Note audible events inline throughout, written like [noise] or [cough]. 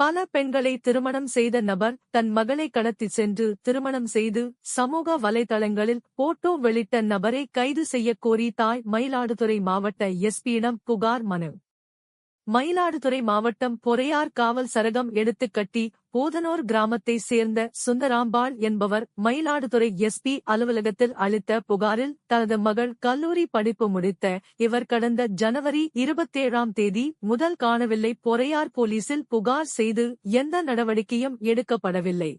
பல பெண்களை திருமணம் செய்த நபர் தன் மகளை கடத்திச் சென்று திருமணம் செய்து சமூக வலைதளங்களில் போட்டோ வெளியிட்ட நபரை கைது செய்யக் கோரி தாய் மயிலாடுதுறை மாவட்ட எஸ்பியிடம் புகார் மனு. மயிலாடுதுறை மாவட்டம் பொறையார் காவல் சரகம் எடுத்துக் கட்டி போதனூர் கிராமத்தைச் சேர்ந்த சுந்தராம்பாள் என்பவர் மயிலாடுதுறை எஸ்பி அலுவலகத்தில் அளித்த புகாரில் தனது மகள் கல்லூரி படிப்பு முடித்த இவர் கடந்த ஜனவரி இருபத்தேழாம் தேதி முதல் காணவில்லை. பொறையார் போலீசில் புகார் செய்து எந்த நடவடிக்கையும் எடுக்கப்படவில்லை.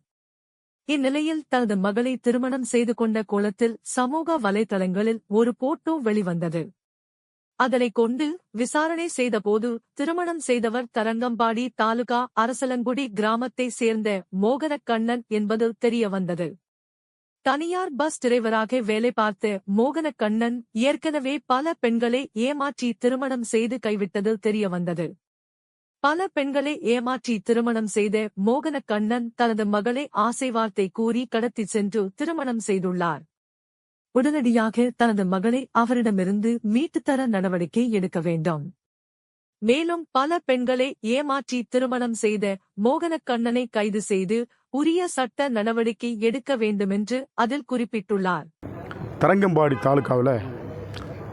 இந்நிலையில் தனது மகளை திருமணம் செய்து கொண்ட கோலத்தில் சமூக வலைதளங்களில் ஒரு போட்டோ வெளிவந்தது. அதனைக் கொண்டு விசாரணை செய்தபோது திருமணம் செய்தவர் தரங்கம்பாடி தாலுகா அரசலங்குடி கிராமத்தைச் சேர்ந்த மோகனக்கண்ணன் என்பது தெரியவந்தது. தனியார் பஸ் டிரைவராக வேலை பார்த்த மோகனக்கண்ணன் ஏற்கனவே பல பெண்களை ஏமாற்றி திருமணம் செய்து கைவிட்டது தெரியவந்தது. பல பெண்களை ஏமாற்றி திருமணம் செய்த மோகனக்கண்ணன் தனது மகளை ஆசை வார்த்தை கூறி கடத்திச் சென்று திருமணம் செய்துள்ளார். உடனடியாக தனது மகளை அவரிடமிருந்து மீட்டுத்தர நடவடிக்கை எடுக்க வேண்டும். மேலும் பல பெண்களை ஏமாற்றி திருமணம் செய்த மோகனக்கண்ணனை கைது செய்து உரிய சட்ட நடவடிக்கை எடுக்க வேண்டுமென்று அதில் குறிப்பிட்டுள்ளார். தரங்கம்பாடி தாலுக்காவில்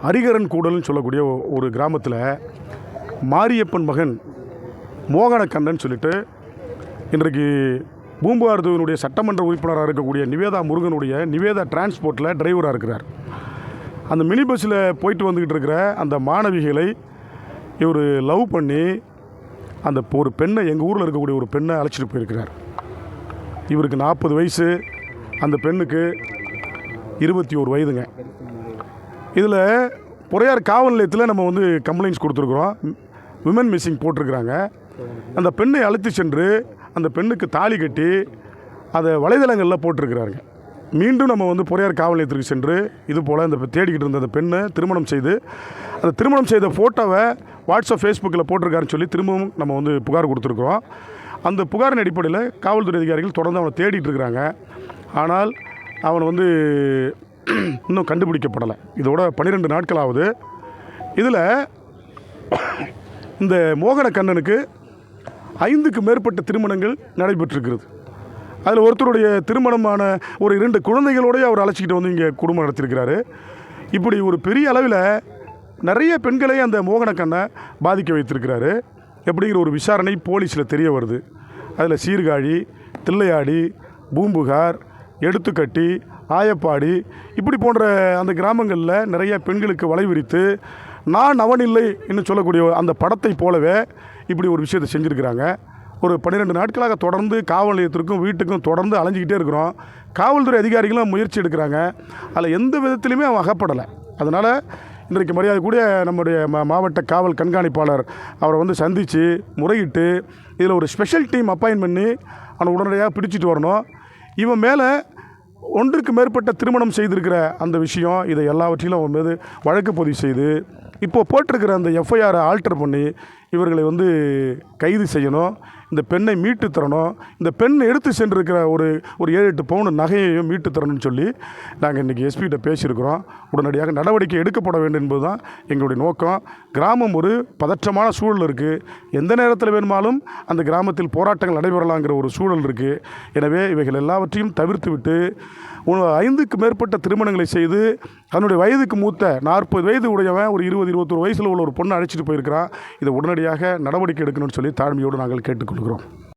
அரிகரன் கூடல்னு சொல்லக்கூடிய ஒரு கிராமத்தில் மாரியப்பன் மகன் மோகனக்கண்ணன் சொல்லிட்டு இன்றைக்கு பூம்புகார்துவனுடைய சட்டமன்ற உறுப்பினராக இருக்கக்கூடிய நிவேதா முருகனுடைய நிவேதா டிரான்ஸ்போர்ட்டில் டிரைவராக இருக்கிறார். அந்த மினி பஸ்ஸில் போயிட்டு வந்துக்கிட்டு இருக்கிற அந்த மாணவிகளை இவர் லவ் பண்ணி அந்த ஒரு பெண்ணை எங்கள் ஊரில் இருக்கக்கூடிய ஒரு பெண்ணை அழைச்சிட்டு போயிருக்கிறார். இவருக்கு நாற்பது வயசு அந்த பெண்ணுக்கு இருபத்தி ஒரு வயதுங்க. இதில் பொறையார் காவல் நிலையத்தில் நம்ம வந்து கம்ப்ளைண்ட்ஸ் கொடுத்துருக்குறோம். விமன் மிஸ்ஸிங் போட்டிருக்கிறாங்க. அந்த பெண்ணை அழைத்து சென்று அந்த பெண்ணுக்கு தாலி கட்டி அதை வலைதளங்களில் போட்டிருக்கிறாருங்க மீண்டும் நம்ம வந்து பொறையார் காவல் நிலையத்திற்கு சென்று இது போல் அந்த தேடிக்கிட்டு இருந்த அந்த பெண்ணை திருமணம் செய்து அந்த திருமணம் செய்த ஃபோட்டோவை வாட்ஸ்அப் ஃபேஸ்புக்கில் போட்டிருக்காருன்னு சொல்லி திரும்பவும் நம்ம வந்து புகார் கொடுத்துருக்குறோம். அந்த புகாரின் அடிப்படையில் காவல்துறை அதிகாரிகள் தொடர்ந்து அவனை தேடிட்டு இருக்கிறாங்க. ஆனால் அவன் வந்து [clears throat] இன்னும் கண்டுபிடிக்கப்படலை. இதோட பன்னிரெண்டு நாட்கள் ஆகுது இதில் இந்த மோகன கண்ணனுக்கு ஐந்துக்கு மேற்பட்ட திருமணங்கள் நடைபெற்றிருக்கிறது. அதில் ஒருத்தருடைய திருமணமான ஒரு இரண்டு குழந்தைகளோடய அவர் அழைச்சிக்கிட்டு வந்து இங்கே குடும்பம் நடத்தியிருக்கிறாரு. இப்படி ஒரு பெரிய அளவில் நிறைய பெண்களை அந்த மோகனக்கண்ணை பாதிக்க வைத்திருக்கிறாரு. எப்படிங்கிற ஒரு விசாரணை போலீஸில் தெரிய வருது. அதில் சீர்காழி தில்லையாடி பூம்புகார் எடுத்துக்கட்டி ஆயப்பாடி இப்படி போன்ற அந்த கிராமங்களில் நிறைய பெண்களுக்கு வலை விரித்து நான் அவனில்லை என்று சொல்லக்கூடிய அந்த படத்தை போலவே இப்படி ஒரு விஷயத்தை செஞ்சுருக்கிறாங்க. ஒரு பன்னிரெண்டு நாட்களாக தொடர்ந்து காவல் நிலையத்திற்கும் வீட்டுக்கும் தொடர்ந்து அலைஞ்சிக்கிட்டே இருக்கிறோம். காவல்துறை அதிகாரிகளும் முயற்சி எடுக்கிறாங்க. அதில் எந்த விதத்திலையுமே அவன் அகப்படலை. அதனால் இன்றைக்கு மரியாதை கூட நம்முடைய மா மாவட்ட காவல் கண்காணிப்பாளர் அவரை வந்து சந்தித்து முறையிட்டு இதில் ஒரு ஸ்பெஷல் டீம் அப்பாயின் பண்ணி அவனை உடனடியாக பிடிச்சிட்டு வரணும். இவன் மேலே ஒன்றுக்கு மேற்பட்ட திருமணம் செய்திருக்கிற அந்த விஷயம் இதை எல்லாவற்றிலும் அவன் மீது வழக்கு பதிவு செய்து இப்போது போட்டிருக்கிற அந்த எஃப்ஐஆரை ஆல்டர் பண்ணி இவர்களை வந்து கைது செய்யணும் இந்த பெண்ணை மீட்டு தரணும் இந்த பெண் எடுத்து சென்றிருக்கிற ஒரு ஒரு ஏழு எட்டு பவுன் நகையையும் மீட்டு தரணும்னு சொல்லி நாங்கள் இன்றைக்கி எஸ்பிகிட்ட பேசியிருக்கிறோம். உடனடியாக நடவடிக்கை எடுக்கப்பட வேண்டும் என்பது தான் எங்களுடைய நோக்கம். கிராமம் ஒரு பதற்றமான சூழல் இருக்குது எந்த நேரத்தில் வேணுமாலும் அந்த கிராமத்தில் போராட்டங்கள் நடைபெறலாங்கிற ஒரு சூழல் இருக்குது எனவே இவைகள் எல்லாவற்றையும் தவிர்த்து விட்டு ஐந்துக்கு மேற்பட்ட திருமணங்களை செய்து தன்னுடைய வயதுக்கு மூத்த நாற்பது வயது உடையவன் ஒரு இருபது இருபத்தொரு வயசில் உள்ள ஒரு பொண்ணை அழைச்சிட்டு போயிருக்கிறான். இதை உடனடியாக நடவடிக்கை எடுக்கணும்னு சொல்லி தாழ்மையோடு நாங்கள் கேட்டுக்கொள்கிறோம்.